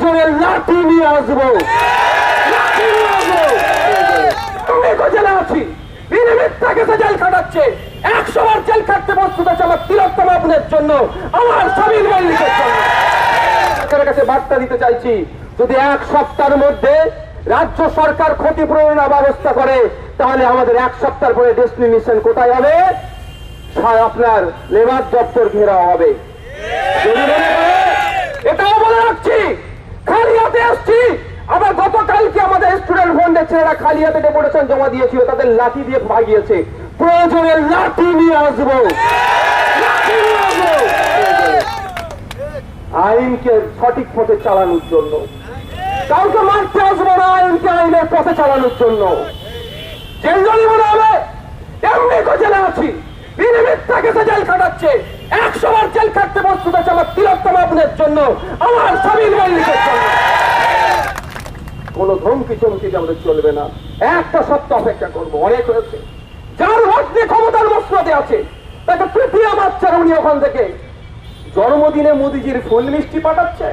প্রয়োজনে লাঠি নিয়ে আসব। রাজ্য সরকার ক্ষতিপূরণ ব্যবস্থা করে, তাহলে আমাদের এক সপ্তাহ পরে ডেস্টিনেশন কোথায় হবে? আপনার লেবার দপ্তর ঘেরাও হবে। এটাও বলে রাখছি। আসছি আবার গতকালকে আমাদের স্টুডেন্ট ফন্ডের ছেলেরা খালি হাতে ডেপুটেশন জমা দিয়েছিল, তাদের লাঠি দিয়ে ভাগিয়েছে। প্রয়োজনে লাঠি নিয়ে আসব। আইনকে সঠিক পথে চালানোর জন্য। কাউকে মারতে আসব না আইনকে, আইনের পথে চালানোর জন্য। জেল জলি মনে হবে? এমনি জেলে আছি। মিথ্যা কেসে জেল কাটাচ্ছে একশো বার জেল কাটতে প্রস্তুত আছে আমার তিলোত্তম আপনার জন্য। আমার স্বামীর মল্লিকের জন্য। কোন ধমকি চমকি আমাদের চলবে না। একটা সপ্তাহ অপেক্ষা করব, অনেক হয়েছে। যার মধ্যে ক্ষমতার মসনদে আছে, তাকে তৃতীয় বাচ্চার উনি ওখান থেকে জন্মদিনে মোদিজির ফুল মিষ্টি পাঠাচ্ছে।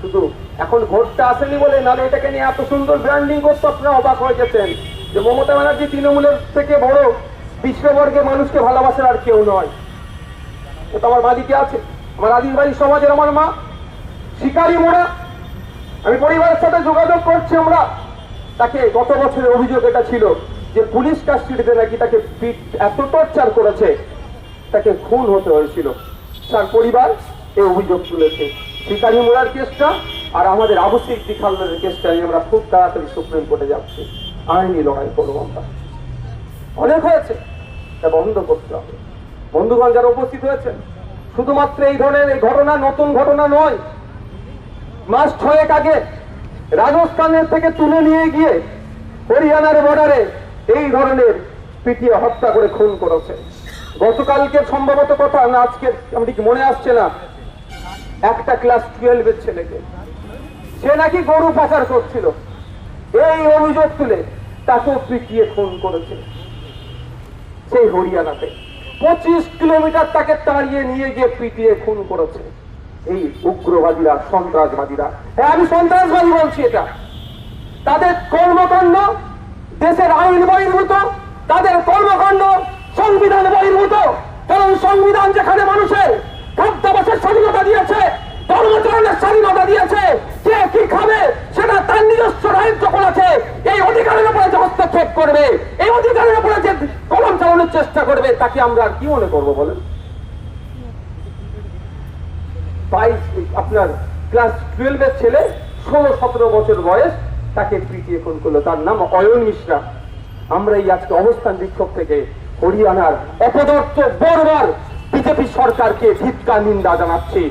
শুধু এখন ভোটটা আসেনি বলে নাহলে এটাকে নিয়ে এত সুন্দর ব্র্যান্ডিং করতে আপনারা অবাক হয়ে গেছেন যে মমতা ব্যানার্জি তৃণমূলের থেকে বড় বিশ্ববর্গে মানুষকে ভালোবাসার আর কেউ নয়। ও তো আমার বাড়িতে আছে। আমার আদিবাসী সমাজের আমার মা, শিকারী মোড়া আমি পরিবারের সাথে যোগাযোগ করছি আমরা। তাকে গত বছরের অভিযোগ এটা ছিল যে পুলিশ কাস্টডিতে নাকি তাকে এত টর্চার করেছে, তাকে খুন হতে হয়েছিল। তার পরিবার এই অভিযোগ তুলেছে। শিকারী মোড়ার কেসটা আর আমাদের আবশ্যিক দিখালদের কেসটা নিয়ে আমরা খুব তাড়াতাড়ি সুপ্রিম কোর্টে যাচ্ছি। আইনি লড়াই করব আমরা। অনেক হয়েছে, তা বন্ধ করতে হবে। বন্ধুগণ যারা উপস্থিত হয়েছেন, শুধুমাত্র এই ধরনের এই ঘটনা নতুন ঘটনা নয় মাস ছয়েক আগে রাজস্থানের থেকে তুলে নিয়ে গিয়ে হরিয়ানার বর্ডারে এই ধরনের পিটিয়ে হত্যা করে খুন করেছে। গতকালকে সম্ভবত কথা না, আজকে আমি ঠিক মনে আসছে না। একটা ক্লাস টুয়েলভের ছেলেকে। সে নাকি গরু পাচার করছিল। এই অভিযোগ তুলে তাকেও পিটিয়ে খুন করেছে। সেই হরিয়ানাতে। পঁচিশ কিলোমিটার তাকে তাড়িয়ে নিয়ে গিয়ে পিটিয়ে খুন করেছে। এই উগ্রবাদীরা, সন্ত্রাসবাদীরা। হ্যাঁ আমি সন্ত্রাসবাদী বলছি এটা। তাদের কর্মকাণ্ড দেশের আইন বহির্ভূত, তাদের কর্মকাণ্ড সংবিধান বহির্ভূত। কারণ সংবিধান যেখানে মানুষের খাদ্যাভাসের স্বাধীনতা দিয়েছে, ধর্মচরণের স্বাধীনতা দিয়েছে, কে কি খাবে সেটা তার নিজস্ব রাইট যখন আছে, এই অধিকারের উপরে যে হস্তক্ষেপ করবে, এই অধিকারের উপরে যে কলম চালানোর চেষ্টা করবে, তাকে আমরা কি মনে করব বলেন? বাইশ, আপনার ক্লাস টুয়েলভের ছেলে ষোলো, সতেরো বছর বয়স, তাকে পিটিয়ে খুন করল। তার নাম অয়ন মিশ্রা। আমরা এই আজকে অবস্থান বিক্ষোভ থেকে হরিয়ানার অপদর্থ বরবার বিজেপি সরকারকে ধিৎকার নিন্দা জানাচ্ছি।